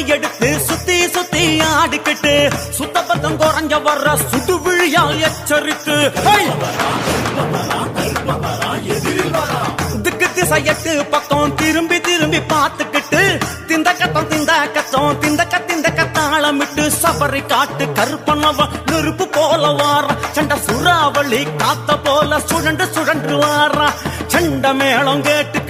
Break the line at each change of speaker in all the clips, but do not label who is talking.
சுக்குமாந்தடி எடுத்து சுத்தி சுத்தி ஆடிக்கிட்டு சுத்த பத்தம் குறைஞ்ச வர்ற சுடு விழியால் எச்சரித்து திக்கு திசையட்டு பக்கம் திரும்பி திரும்பி பார்த்துக்கிட்டு திந்த கத்தம் திந்த கத்தம் திந்த கத்திந்த கத்தாளமிட்டு சபரி காட்டு கருப்பனவ நெருப்பு போல வார சண்ட சுறாவளி காத்த போல சுழண்டு சுழன்று வாரா சண்ட மேளம் கேட்டு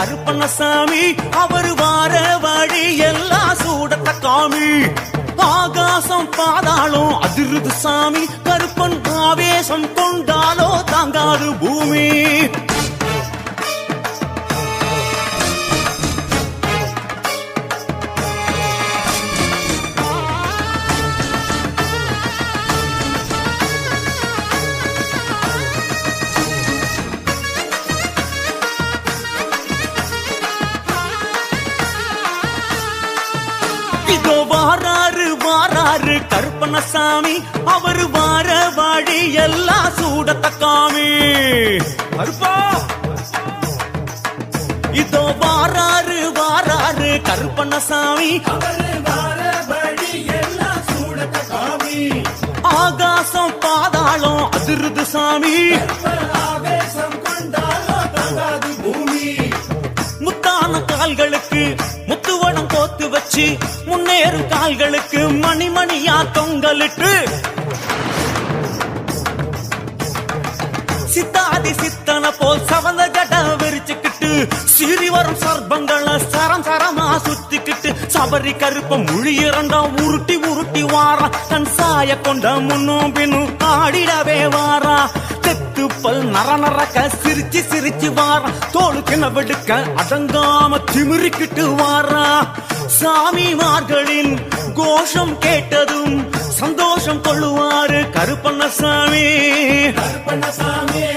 கருப்பண்ணசாமி அவர் வார வழி எல்லாம் சூடத்த காமி ஆகாசம் பாதாளம் அதிருது சாமி கருப்பன் ஆவேசம் கொண்டாலோ தாங்காது பூமி. இதோ வாராரு வாராரு கருப்பண்ணசாமி. அவர் வார வாடி எல்லாம் சூடத்தக்காமி. இதோ வாராரு வாராரு கருப்பண்ணசாமி. ஆகாசம் பாதாளம் அதிருது சாமி. முத்தான கால்களுக்கு முத்து வச்சு முன்னேறும் கால்களுக்கு மணி மணியா தொங்கலிட்டு. சித்தாதி சித்தனை போல் சவந்த ஜட விரிச்சுக்கிட்டு சிறி வரும் சர்ப்பங்களை சரம் சரம் சபரி கருப்ப முழி இரண்டாம் உருட்டி உருட்டி வாரா. தன் சாய கொண்ட முன்னும் பின்னும் ஆடிடவே வாரா. தெத்து பல் நர நரக்க சிரிச்சு சிரிச்சு வாரா. தோளு கிணவெடுக்க அடங்காம திமிரிக்கிட்டு வாரா. சாமிமார்களின் கோஷம் கேட்டதும் சந்தோஷம் கொள்ளுவாரு கருப்பண்ணசாமி. கருப்பண்ணசாமி.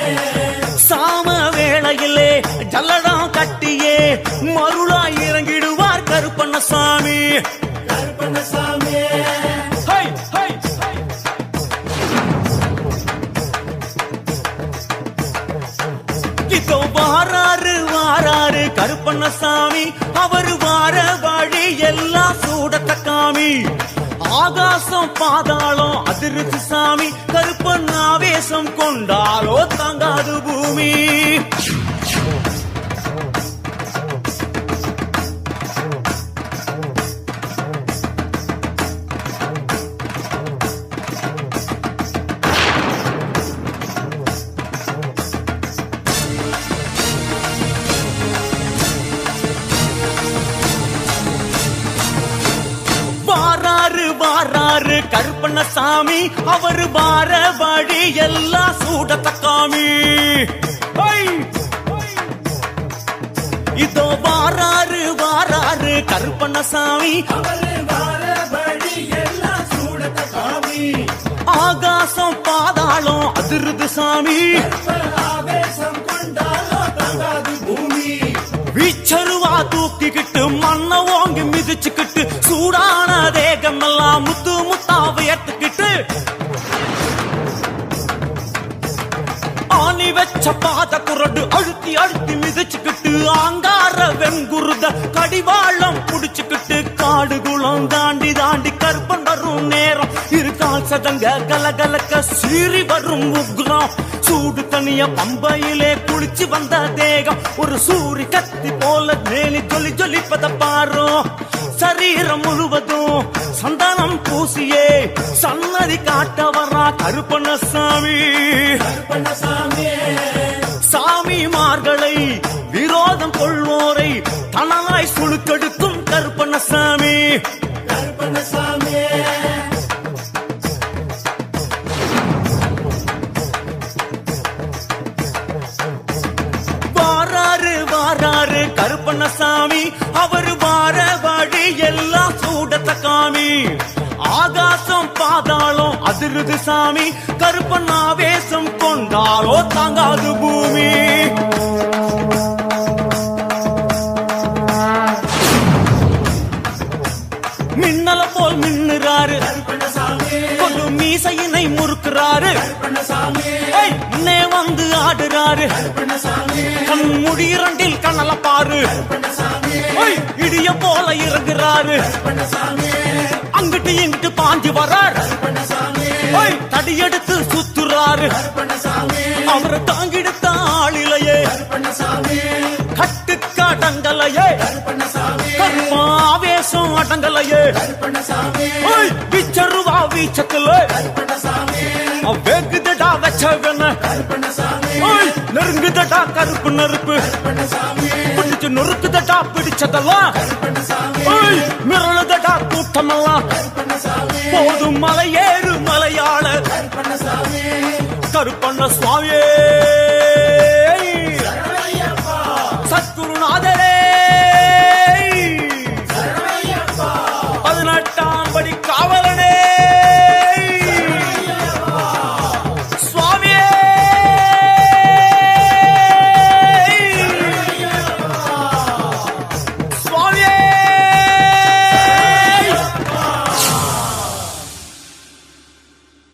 கருப்பண்ணசாமி. ஹை, ஹை, ஹை. இதோ வாராரு வாராரு கருப்பண்ணசாமி. அவர் வார வழி எல்லாம் சூடத்தக்காமி. ஆகாசம் பாதாளம் அதிருது சாமி. கருப்பன் ஆவேசம் கொண்டாலோ தாங்காது பூமி. பண்ண சாமி அவர் வார வழி எல்லாம் சூடத்தக்காமி ஹை! இதோ வாராரு வாராரு கருப்பண்ண சாமி. ஆகாசம் பாதாளம் அதிருது சாமி. வீச்சருவா தூக்கிக்கிட்டு மண்ண ஓங்கி மிதிச்சுக்கிட்டு சூடான தேகமெல்லாம் முத்து முத்தா உயர்த்துக்கிட்டு ஆணி வச்ச பாத குரடு அழுத்தி அழுத்தி மிதிச்சுக்கிட்டு ஆங்கார வெண்குருத கடிவாளம் புடிச்சுக்கிட்டு காடு குளம் தாண்டி தாண்டி கற்பன் வரும் நேரம். இரு கால் சதங்க கலகலக்க சீறி வரும் உக்ரம். சூடு தனிய பம்பையிலே குளிச்சு வந்த தேகம். ஒரு சூரி கத்தி போல மேலி ஜொலி ஜொலிப்பத பாரும். சரீரம் முழுவதும் சந்தனம் பூசியே சன்னதி காட்ட வர்றா கருப்பண்ணசாமி சாமிமார்களை விரோதம் கொள்வோரை தனலாய் சுழுக்கெடுக்கும் கருப்பண்ணசாமி. வாராரு வாராரு கருப்பண்ணசாமி அவர் வார வழி எல்லாம் சூடத்த காமி. ஆகாசம் பாதாளம் அதிருது சாமி. கருப்பன் ஆவேசம் கொண்டாலோ தாங்காது பூமி. மின்னல போல் மின்னுறாரு. கொண்டு மீசையினை முறுக்குறாரு. ஏய், முன்னே வந்து ஆடுறாரு. கண் முடிரண்டில் கண்ணல பாரு ஏய், போல இருக்கிறாரு. அங்கிட்டு இங்கிட்டு பாஞ்சி வர்றார். தடியெடுத்து சுத்துறாரு. அவரை தாங்கிடுத்த ஆளிலையே. கட்டுக்க அடங்கலையே கருப்பா அடங்கலையே பிடிச்சதடா கருப்பு நெருப்பு. பிடிச்சு நொறுக்குதடா பிடிச்சதெல்லாம். மிரளுதடா கூட்டமெல்லாம். போதும் மலை ஏறு மலையாள. கருப்பண்ண சுவாமியே. சத்குருநாதரே.